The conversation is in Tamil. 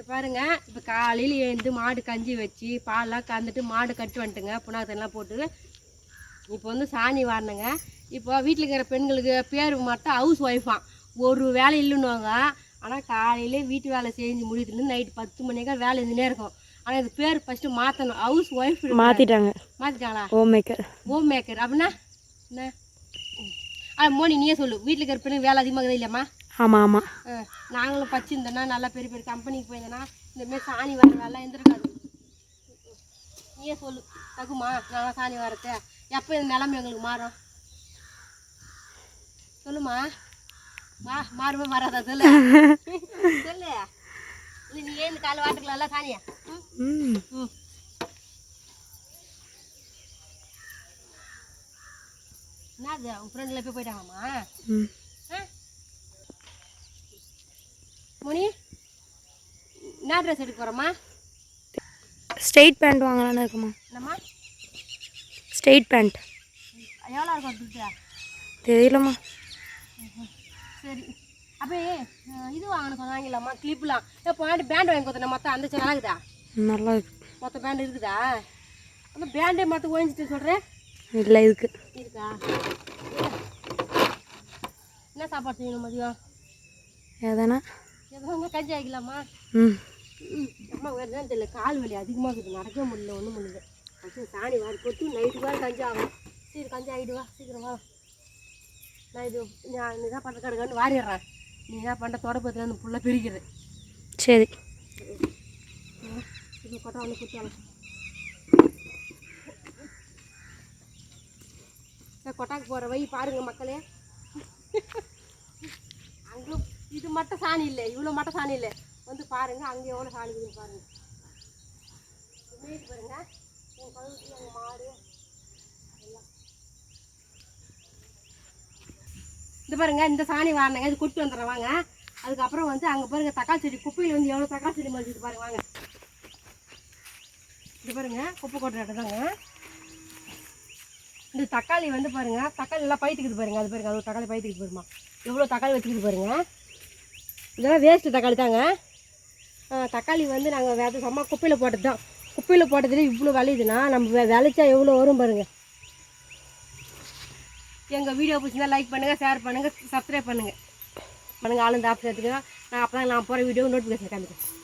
இந்த பாருங்க. இப்போ காலையில் எழுந்து மாடு கஞ்சி வச்சு பால்லாம் கறந்துட்டு மாடு கட்டு வந்துட்டுங்க. புண்ணாக்கத்தெல்லாம் போட்டு. இப்போ வந்து சாணி வாரினுங்க இப்போ வீட்டில் இருக்கிற பெண்களுக்கு பேர் மட்டும் ஹவுஸ் ஒய்ஃபாம் ஒரு வேலை இல்லைன்னுவாங்க. ஆனால் காலையிலே வீட்டு வேலை செஞ்சு முடியுதுன்னு நைட்டு பத்து மணிக்கா வேலை இருந்துனே இருக்கும். ஆனால் இது பேர் ஃபஸ்ட்டு மாற்றணும் ஹவுஸ் ஒய்ஃப் மாற்றிட்டாங்க மாற்றிட்டாங்களா ஹோம் மேக்கர் ஹோம் மேக்கர் அப்படின்னா என்ன? ஆ மோனி நீயே சொல்லு. வீட்டில் இருக்கிற பெண்ணுக்கு வேலை அதிகமாக இல்லையாம்மா? ஆமாம் ஆமாம் நாங்களும் படிச்சிருந்தோன்னா நல்லா பெரிய பெரிய கம்பெனிக்கு போயிருந்தோன்னா இந்தமாரி சாணி வர வேலை இருந்திருக்காது. நீயே சொல்லு. தகுமா? நாங்கள் சாணி வரது எப்போ இந்த நிலைமை எங்களுக்கு மாறும்? சொல்லுமா? வா மாறுமா மாறாதா சொல்லு. சொல்லு. இல்லை நீ ஏந்து காலை வாட்டுக்கலாம்ல சாணியா? ம். ம். என்னது? உன் ஃப்ரெண்டில் போய் போயிட்டாங்கம்மா? ம். மணி என்ன ட்ரெஸ் எடுக்க போகிறோம்மா ஸ்ட்ரெயிட் பேண்ட் வாங்கலான்னு இருக்குமா என்னம்மா? ஸ்ட்ரெயிட் பேண்ட் எவ்வளோ இருக்கும் துட்டு தெரியலம்மா. சரி. அப்படியே இது வாங்கணும் சொன்னாங்களாம்மா கிளிப்லாம் இப்போ பாண்டி பேண்ட் வாங்கி கொடுத்தேன் மொத்தம் அந்த நல்லா இருக்குதா? நல்லா இருக்கு. மொத்த பேண்ட் இருக்குதா? அந்த பேண்டே மொத்தம் ஓய்ஞ்சிட்டு சொல்கிறேன் இல்லை இதுக்கு. இருக்கா? என்ன சாப்பாடு செய்யணும் மதியம்? எதனா? எதுவும் கஞ்சி ஆகிக்கலாமா? அம்மா வேறு தான் தெரியல கால் வலி அதிகமாக இருக்குது. நடக்க முடியல ஒன்றும் முடியல. ஃபஸ்ட்டு சாணி வாரி கொட்டி நைட்டு வேறு கஞ்சி ஆகும் சரி கஞ்சி வா சீக்கிரம் வா. நான் இது நான் பண்ணுற கடுக்கான்னு வாரிடுறேன். நீ என்ன பண்ணுற தொடப்பத்தில் அந்த புள்ள பிரிக்கிறது சரி. இது கொட்டை ஒன்று குத்தாலும் கொட்டாக்கு போகிற வை பாருங்க மக்களே. இது மட்டும் சாணி இல்லை இவ்வளோ மட்டும் சாணி இல்லை. வந்து பாருங்க அங்கே எவ்வளோ சாணி இருக்குதுன்னு பாருங்க. பாருங்க. எங்கள் கழுவுக்கு எங்கள் மாடு. எல்லாம் இந்த பாருங்க இந்த சாணி வாரினங்க. இது கொட்டு வந்துடுறேன் வாங்க. அதுக்கப்புறம் வந்து அங்கே பாருங்க தக்காளி செடி. குப்பையில் வந்து எவ்வளோ தக்காளி செடி மதிச்சு பாருங்க வாங்க. இது பாருங்க குப்பை கொட்டுற இடம் தாங்க. இந்த தக்காளி வந்து பாருங்க தக்காளி எல்லாம் பயிட்டுக்குது பாருங்க. அது பாருங்க அது ஒரு தக்காளி பயிட்டுக்கு பாருமா எவ்வளோ தக்காளி வச்சுக்கிட்டு பாருங்க. இதெல்லாம் வேஸ்ட்டு தக்காளி தாங்க. தக்காளி வந்து நாங்கள் வேறு சும்மா குப்பையில் போட்டது தான் குப்பையில் போட்டதுலேயே இவ்வளோ விளையுதுன்னா நம்ம விளைச்சா எவ்வளோ வரும் பாருங்கள் எங்கள் வீடியோ பிடிச்சிருந்தா லைக் பண்ணுங்கள் ஷேர் பண்ணுங்கள் சப்ஸ்கிரைப் பண்ணுங்கள் பண்ணுங்கள் ஆளுந்த ஆப்ஷன் எடுத்துக்கலாம் நான் அப்போ தான் நான் போகிற வீடியோ நோட்டிஃபிகேஷன் காமிக்கிறேன்